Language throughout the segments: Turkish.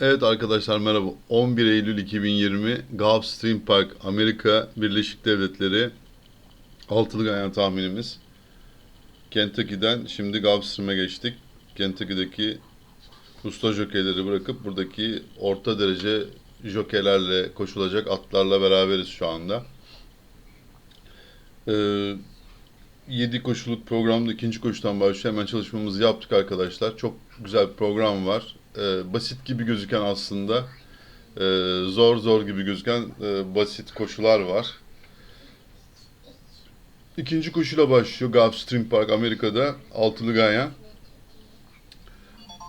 Evet arkadaşlar merhaba. 11 Eylül 2020 Gulfstream Park Amerika Birleşik Devletleri altılı ganyan tahminimiz. Kentucky'den şimdi Gulfstream'e geçtik. Kentucky'deki usta jokeyleri bırakıp buradaki orta derece jokeylerle koşulacak atlarla beraberiz şu anda. Ee, 7 koşuluk programda ikinci koşudan başlıyor. Hemen çalışmamızı yaptık arkadaşlar. Çok güzel bir program var. Ee, basit gibi gözüken aslında e, zor zor gibi gözüken e, basit koşular var. İkinci koşuyla başlıyor Gulfstream Park Amerika'da altılı ganyan.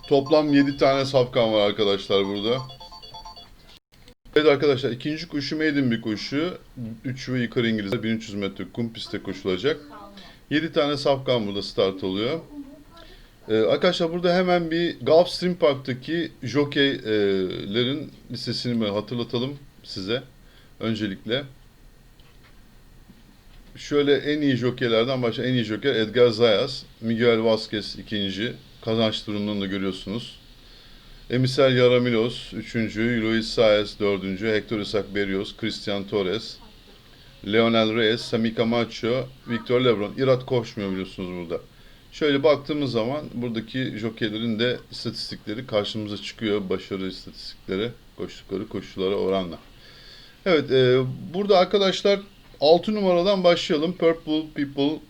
Toplam 7 tane safkan var arkadaşlar burada. Evet arkadaşlar ikinci koşu maiden bir koşu. 3 ve yukarı İngilizler 1300 metre kum pistte koşulacak. 7 tane safkan burada start oluyor. Ee, arkadaşlar burada hemen bir Gulfstream Park'taki jokeylerin listesini böyle hatırlatalım size. Öncelikle. Şöyle en iyi jokeylerden başla en iyi joker Edgar Zayas, Miguel Vazquez ikinci. Kazanç durumunu da görüyorsunuz. Emisel Yaramilos üçüncü, Luis Saez dördüncü, Hector Isaac Berrios, Christian Torres, Leonel Reyes, Sami Camacho, Victor Lebron. Irat koşmuyor biliyorsunuz burada. Şöyle baktığımız zaman buradaki jokeylerin de istatistikleri karşımıza çıkıyor. Başarı istatistikleri koştukları koşulara oranla. Evet e, burada arkadaşlar 6 numaradan başlayalım. Purple People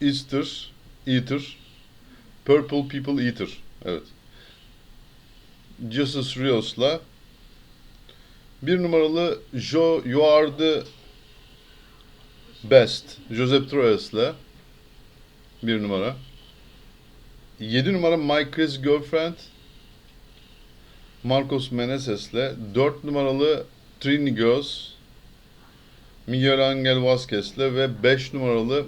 Easter Eater Purple People Eater. Evet. Jesus Rios'la bir numaralı Jo You Are The Best Joseph Troyes'la bir numara. 7 numara My Chris Girlfriend Marcos Menezes'le 4 numaralı Trini Girls Miguel Angel Vazquez'le ve 5 numaralı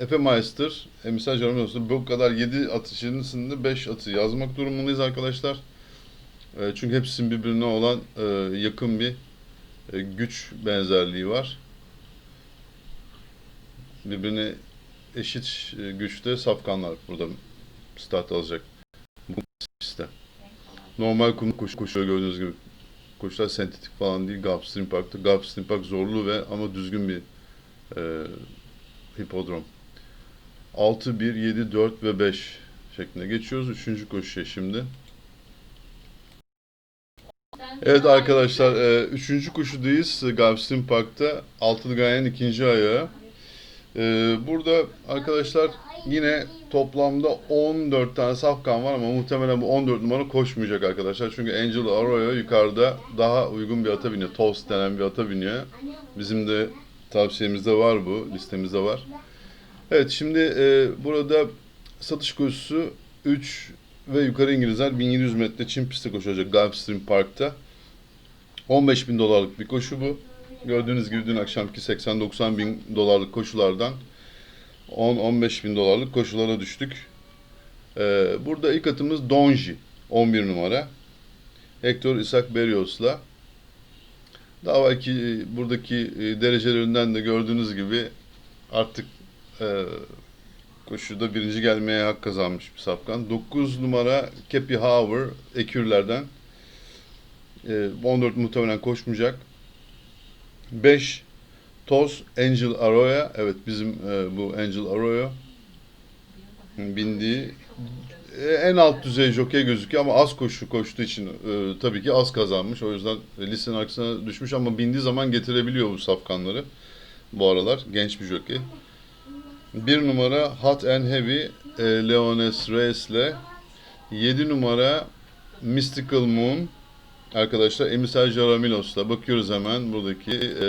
Efe Meister Emisal Jaromos'la bu kadar 7 atışın içinde 5 atı yazmak durumundayız arkadaşlar. E, Çünkü hepsinin birbirine olan e, yakın bir e, güç benzerliği var. Birbirine eşit e, güçte safkanlar burada start alacak. Bu pistte. Normal kum koşu koşuyor gördüğünüz gibi. Koşular sentetik falan değil Gulfstream Park'ta. Gulfstream Park zorlu ve ama düzgün bir e, hipodrom. 6, 1, 7, 4 ve 5 şeklinde geçiyoruz. Üçüncü koşuya şimdi. Evet arkadaşlar, e, üçüncü koşudayız Gulfstream Park'ta. Altılı Ganyan ikinci ayağı. E, burada arkadaşlar yine toplamda 14 tane safkan var ama muhtemelen bu 14 numara koşmayacak arkadaşlar. Çünkü Angel Arroyo yukarıda daha uygun bir ata biniyor. Toast denen bir ata biniyor. Bizim de tavsiyemizde var bu, listemizde var. Evet şimdi e, burada satış koşusu 3 ve yukarı İngilizler 1700 metre çim pistte koşacak Gulfstream Park'ta. 15 bin dolarlık bir koşu bu. Gördüğünüz gibi dün akşamki 80-90 bin dolarlık koşulardan 10-15 bin dolarlık koşulara düştük. Ee, burada ilk atımız Donji 11 numara. Hector Isaac Berrios'la. Daha belki buradaki e, derecelerinden de gördüğünüz gibi artık e, koşuda birinci gelmeye hak kazanmış bir safkan. 9 numara Kepi Hauer Ekürler'den. E, 14 muhtemelen koşmayacak. 5 Toz Angel Arroyo. Evet bizim e, bu Angel Arroyo bindiği e, en alt düzey jokey gözüküyor ama az koşu koştuğu için e, tabii ki az kazanmış. O yüzden listenin arkasına düşmüş ama bindiği zaman getirebiliyor bu safkanları. Bu aralar genç bir jokey. Bir numara Hot and Heavy e, Leones Reyes'le 7 numara Mystical Moon arkadaşlar Emisal Jaramilos'la bakıyoruz hemen buradaki e,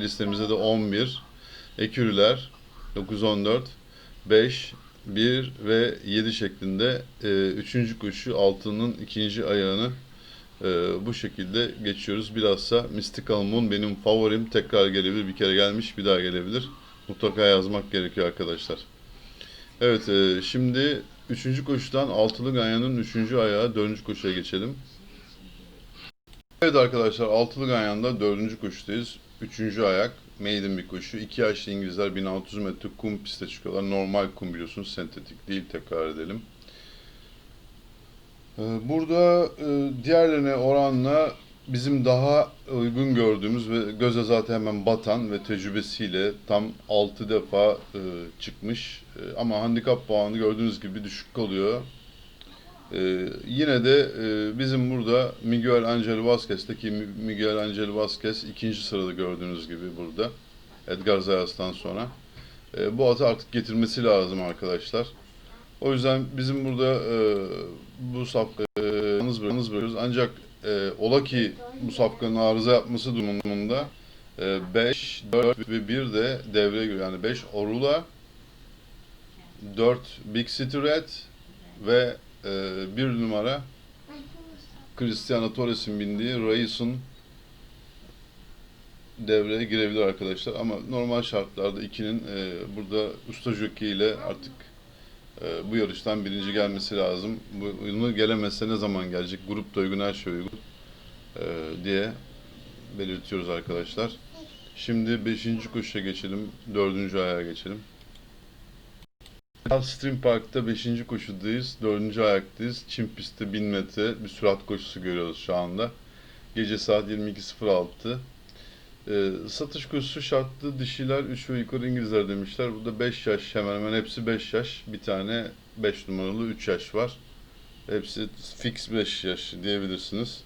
listemizde de 11 Ekürüler 9 14 5 1 ve 7 şeklinde e, üçüncü koşu altının ikinci ayağını e, bu şekilde geçiyoruz. Bilhassa Mystical Moon benim favorim tekrar gelebilir. Bir kere gelmiş bir daha gelebilir. Mutlaka yazmak gerekiyor arkadaşlar. Evet e, şimdi üçüncü koşudan altılı ganyanın üçüncü ayağı dördüncü koşuya geçelim. Evet arkadaşlar altılı ganyanda dördüncü koşudayız. Üçüncü ayak maiden bir koşu. İki yaşlı İngilizler 1600 metre kum piste çıkıyorlar. Normal kum biliyorsunuz sentetik değil tekrar edelim. Ee, Burada e, diğerlerine oranla bizim daha uygun gördüğümüz ve göze zaten hemen batan ve tecrübesiyle tam 6 defa e, çıkmış. E, Ama handikap puanı gördüğünüz gibi düşük kalıyor. E, Yine de e, bizim burada Miguel Angel Vazquez'teki Mi- Miguel Angel Vazquez ikinci sırada gördüğünüz gibi burada. Edgar Zayas'tan sonra. E, Bu atı artık getirmesi lazım arkadaşlar. O yüzden bizim burada e, bu safka e, yalnız bırak- yalnız bırakıyoruz. Ancak e, ola ki bu safkanın arıza yapması durumunda 5, 4 ve 1 de devreye giriyor. Yani 5 Orula, 4 Big City Red ve 1 numara Cristiano Torres'in bindiği Rais'un devreye girebilir arkadaşlar. Ama normal şartlarda 2'nin e, burada usta jockey ile artık ee, bu yarıştan birinci gelmesi lazım. Bu bunu gelemezse ne zaman gelecek? Grupta uygun, her şey uygun ee, diye belirtiyoruz arkadaşlar. Şimdi 5. koşuya geçelim. 4. ayağa geçelim. Stream Park'ta 5. koşudayız. 4. ayaktayız. Çim pistte 1000 metre bir sürat koşusu görüyoruz şu anda. Gece saat 22.06. Ee, satış koşusu şartlı dişiler 3 ve yukarı İngilizler demişler. Burada 5 yaş hemen hemen hepsi 5 yaş. Bir tane 5 numaralı 3 yaş var. Hepsi fix 5 yaş diyebilirsiniz.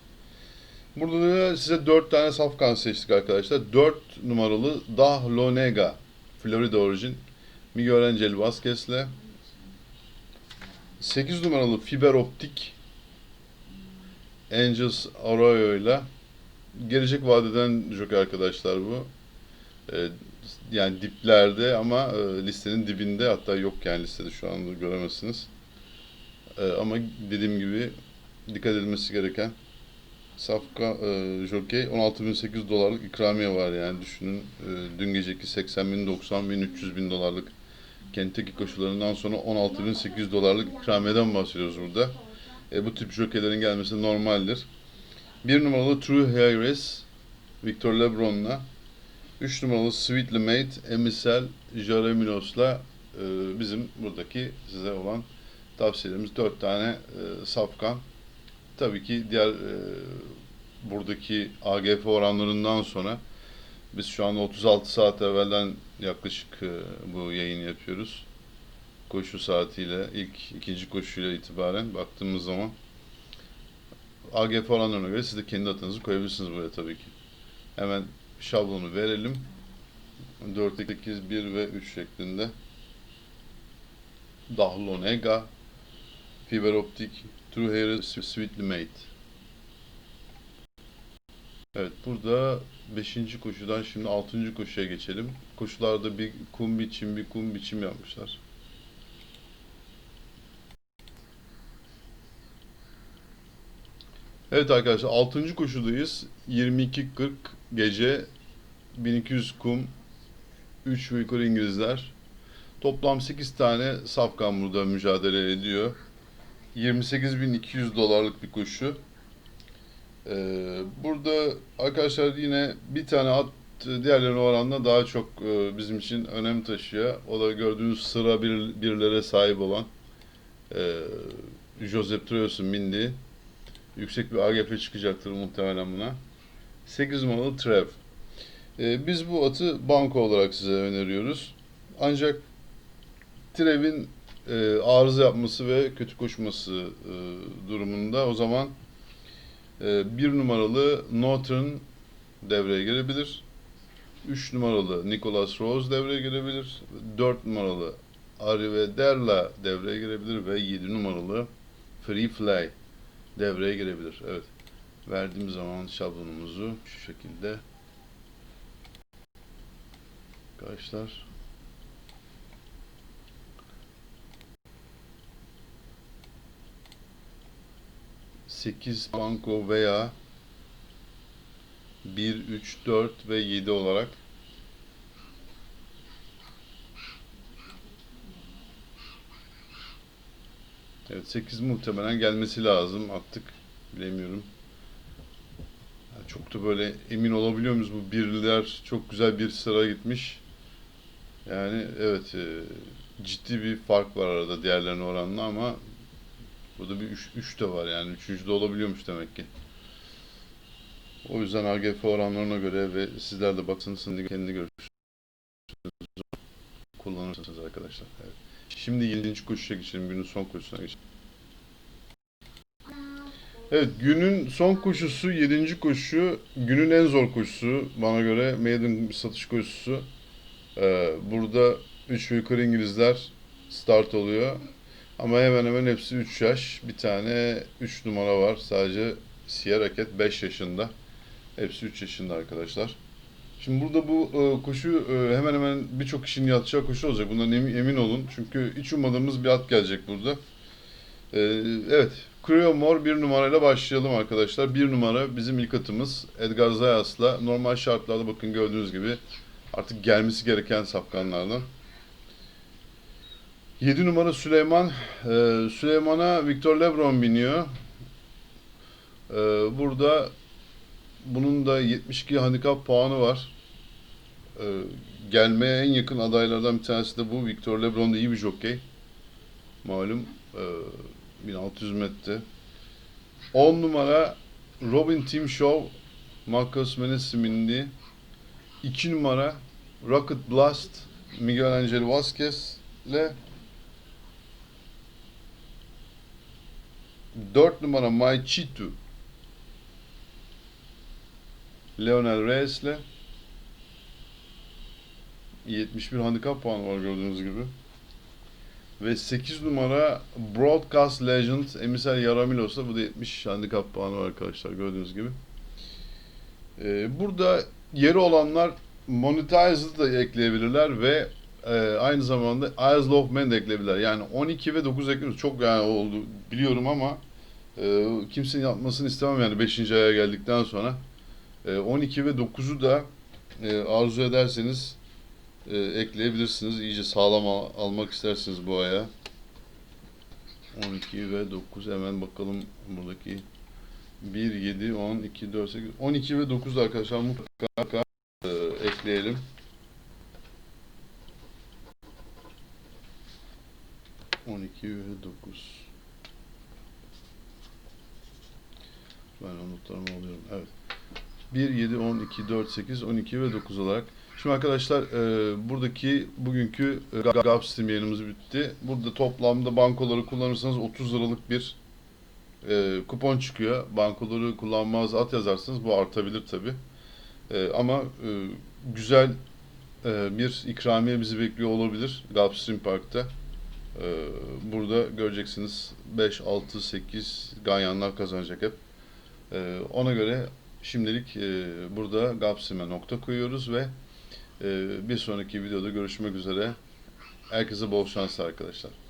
Burada da size 4 tane safkan seçtik arkadaşlar. 4 numaralı Dahlonega Florida orijin Miguel Angel Vazquez'le. 8 numaralı Fiber Optik Angels Arroyo ile. Gelecek vadeden jockey arkadaşlar bu. Ee, yani diplerde ama e, listenin dibinde. Hatta yok yani listede şu anda göremezsiniz. Ee, ama dediğim gibi dikkat edilmesi gereken safka e, jockey. 16.800 dolarlık ikramiye var yani. Düşünün e, dün geceki 80 bin 90 bin 300 bin dolarlık Kentucky koşularından sonra 16.800 dolarlık ikramiyeden bahsediyoruz burada. E, bu tip jockeylerin gelmesi normaldir. Bir numaralı True Harris Victor Lebron'la 3 numaralı Sweetly Mate Emisel Jareminos'la e, bizim buradaki size olan tavsiyelerimiz 4 tane e, safkan. Tabii ki diğer e, buradaki AGF oranlarından sonra biz şu anda 36 saat evvelden yaklaşık e, bu yayını yapıyoruz. Koşu saatiyle ilk ikinci koşuyla itibaren baktığımız zaman AGF oranlarına göre siz de kendi adınızı koyabilirsiniz buraya tabii ki. Hemen şablonu verelim. 4, 8, 1 ve 3 şeklinde. Dahlonega, Fiber Optik, True Hair, Sweetly Made. Evet burada 5. koşudan şimdi 6. koşuya geçelim. Koşularda bir kum biçim, bir kum biçim yapmışlar. Evet arkadaşlar 6. koşudayız. 22.40 gece 1200 kum 3 ve yukarı İngilizler. Toplam 8 tane safkan burada mücadele ediyor. 28.200 dolarlık bir koşu. Ee, burada arkadaşlar yine bir tane at diğerlerine oranla daha çok e, bizim için önem taşıyor. O da gördüğünüz sıra bir, birlere sahip olan e, Josep Troyos'un bindiği yüksek bir AGP çıkacaktır muhtemelen buna. 8 numaralı Trev. Ee, biz bu atı banko olarak size öneriyoruz. Ancak Trev'in e, arıza yapması ve kötü koşması e, durumunda o zaman e, 1 numaralı Northern devreye girebilir. 3 numaralı Nicholas Rose devreye girebilir. 4 numaralı Arrivederla devreye girebilir ve 7 numaralı Free Fly devreye girebilir. Evet. Verdiğim zaman şablonumuzu şu şekilde arkadaşlar sekiz banko veya 1, 3, 4 ve 7 olarak Evet 8 muhtemelen gelmesi lazım artık bilemiyorum. Ya Çok da böyle emin olabiliyor muyuz bu birliler çok güzel bir sıra gitmiş. Yani evet e, ciddi bir fark var arada diğerlerine oranla ama Burada bir 3 de var yani. Üçüncü de olabiliyormuş demek ki. O yüzden AGF oranlarına göre ve sizler de baksanız kendi görüşünüzü kullanırsınız arkadaşlar. Evet. Şimdi 7. koşuya geçelim. Günün son koşusuna geçelim. Evet günün son koşusu 7. koşu. Günün en zor koşusu. Bana göre maiden satış koşusu. Ee, burada 3 ve yukarı İngilizler start oluyor. Ama hemen hemen hepsi 3 yaş. Bir tane 3 numara var. Sadece Sierra Cat 5 yaşında. Hepsi 3 yaşında arkadaşlar. Şimdi burada bu e, koşu e, hemen hemen birçok kişinin yatacağı koşu olacak. Bundan emin, emin olun. Çünkü hiç ummadığımız bir at gelecek burada. E, evet. Creo Mor bir numarayla başlayalım arkadaşlar. Bir numara bizim ilk atımız. Edgar Zayas'la normal şartlarda bakın gördüğünüz gibi artık gelmesi gereken safkanlardan. 7 numara Süleyman. Ee, Süleyman'a Victor Lebron biniyor. Ee, burada bunun da 72 handikap puanı var. Ee, gelmeye en yakın adaylardan bir tanesi de bu. Victor Lebron da iyi bir jockey. Malum e, 1600 metre. 10 numara Robin Team Show Marcos Meneses bindi. 2 numara Rocket Blast Miguel Angel Vasquez ile 4 numara My Chitu Leonel Reyes ile 71 handikap puanı var gördüğünüz gibi. Ve 8 numara Broadcast Legend Emisel Yaramilos'la bu da 70 handikap puanı var arkadaşlar gördüğünüz gibi. Ee, burada yeri olanlar Monetized'ı da ekleyebilirler ve e, aynı zamanda Isle of Man de ekleyebilirler. Yani 12 ve 9 ekliyoruz. Çok yani oldu biliyorum ama e, kimsenin yapmasını istemem yani 5. aya geldikten sonra. E, 12 ve 9'u da e, arzu ederseniz e, ekleyebilirsiniz. İyice sağlam al- almak isterseniz bu aya. 12 ve 9 hemen bakalım buradaki 1, 7, 10, 2, 4, 8, 12 ve 9 da arkadaşlar mutlaka e, ekleyelim. On iki ve dokuz. Ben o notlarımı alıyorum. Evet. 1, 7, 12, 4, 8, 12 ve 9 olarak. Şimdi arkadaşlar e, buradaki bugünkü e, GAP sistemi yayınımız bitti. Burada toplamda bankoları kullanırsanız 30 liralık bir e, kupon çıkıyor. Bankoları kullanmaz at yazarsanız bu artabilir tabi. E, ama e, güzel e, bir ikramiye bizi bekliyor olabilir Gulfstream Park'ta. E, burada göreceksiniz 5, 6, 8 ganyanlar kazanacak hep. E, ona göre şimdilik e, burada Gulfstream'e nokta koyuyoruz ve e, bir sonraki videoda görüşmek üzere. Herkese bol şans arkadaşlar.